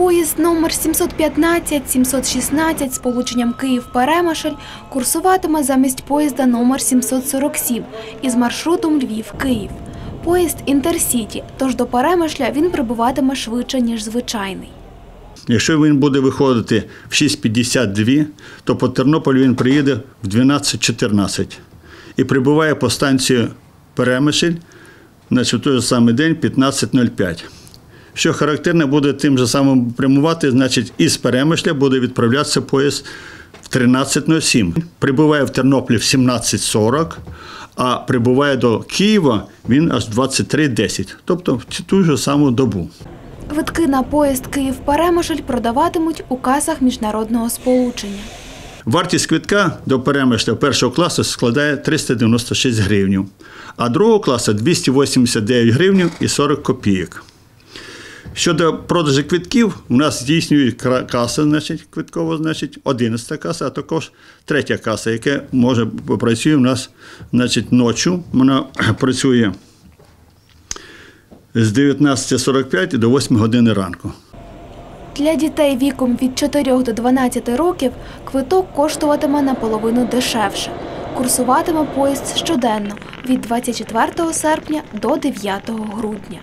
Поїзд номер 715-716 з полученням Київ-Перемишль курсуватиме замість поїзда номер 747 із маршрутом Львів-Київ. Поїзд Інтерсіті, тож до Перемишля він прибуватиме швидше, ніж звичайний. Якщо він буде виходити в 6.52, то по Тернополю він приїде в 12.14 і прибуває по станції Перемишль значить, в той же самий день 15.05. Що характерно, буде тим же самим прямувати, значить, із Перемишля буде відправлятися поїзд в 13.07. Прибуває в Тернополі в 17.40, а прибуває до Києва він аж 23.10, тобто в ту ж саму добу. Квитки на поїзд Київ-Перемишль продаватимуть у касах міжнародного сполучення. Вартість квитка до перемишля першого класу складає 396 гривнів, а другого класу 289 гривнів і 40 копійок. Щодо продажу квитків, у нас здійснюють каса, значить, квиткова, значить, 11 каса, а також третя каса, яка може працює у нас значить, ночі. Вона працює з 19.45 до 8 години ранку. Для дітей віком від 4 до 12 років квиток коштуватиме наполовину дешевше. Курсуватиме поїзд щоденно від 24 серпня до 9 грудня.